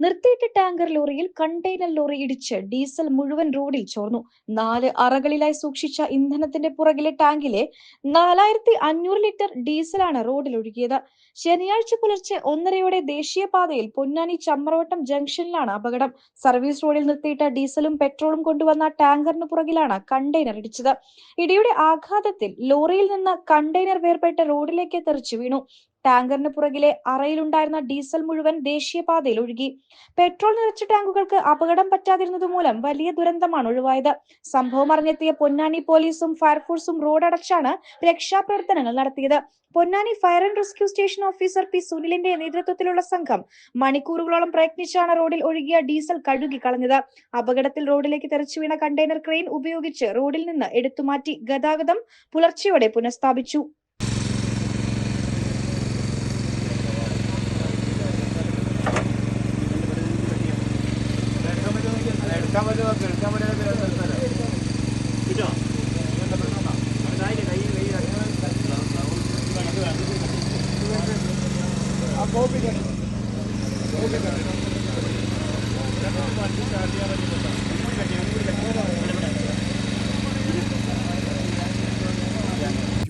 നിർത്തിയിട്ട ടാങ്കർ ലോറിയിൽ container lorry ഇടിച്ച് ഡീസൽ മുഴുവൻ റോഡിൽ ചോർന്നു. നാല് അറകളിലായി സൂക്ഷിച്ച ഇന്ധനത്തിന്റെ പുറകിലെ ടാങ്കിലെ നാലായിരത്തി അഞ്ഞൂറ് ലിറ്റർ ഡീസലാണ് റോഡിൽ ഒഴുകിയത്. ശനിയാഴ്ച പുലർച്ചെ ഒന്നരയോടെ ദേശീയപാതയിൽ പൊന്നാനി ചമ്രവട്ടം ജംഗ്ഷനിലാണ് അപകടം. സർവീസ് റോഡിൽ നിർത്തിയിട്ട ഡീസലും പെട്രോളും കൊണ്ടുവന്ന ടാങ്കറിന് പുറകിലാണ് കണ്ടെയ്നർ ഇടിച്ചത്. ഇടിയുടെ ആഘാതത്തിൽ ലോറിയിൽ നിന്ന് കണ്ടെയ്നർ വേർപെട്ട് റോഡിലേക്ക് തെറിച്ചു വീണു. ടാങ്കറിന് പുറകിലെ അറയിലുണ്ടായിരുന്ന ഡീസൽ മുഴുവൻ ദേശീയപാതയിൽ ഒഴുകി. പെട്രോൾ നിറച്ച ടാങ്കുകൾക്ക് അപകടം പറ്റാതിരുന്നത് മൂലം വലിയ ദുരന്തമാണ് ഒഴിവായത്. സംഭവം അറിഞ്ഞെത്തിയ പൊന്നാനി പോലീസും ഫയർഫോഴ്സും റോഡ് അടച്ചാണ് രക്ഷാപ്രവർത്തനങ്ങൾ നടത്തിയത്. Ponnani fire and rescue station officer P സുനിലിന്റെ നേതൃത്വത്തിലുള്ള സംഘം മണിക്കൂറുകളോളം പ്രയത്നിച്ചാണ് റോഡിൽ ഒഴുകിയ ഡീസൽ കഴുകി കളഞ്ഞത് അപകടത്തിൽ റോഡിലേക്ക് തെറിച്ചു വീണ കണ്ടെയ്നർ ക്രെയിൻ ഉപയോഗിച്ച് റോഡിൽ നിന്ന് എടുത്തുമാറ്റി ഗതാഗതം പുലർച്ചെയോടെ പുനഃസ്ഥാപിച്ചു. എടുക്കാൻ പറ്റുമോ എടുക്കാൻ പറ്റുമോ ആ കോപ്പി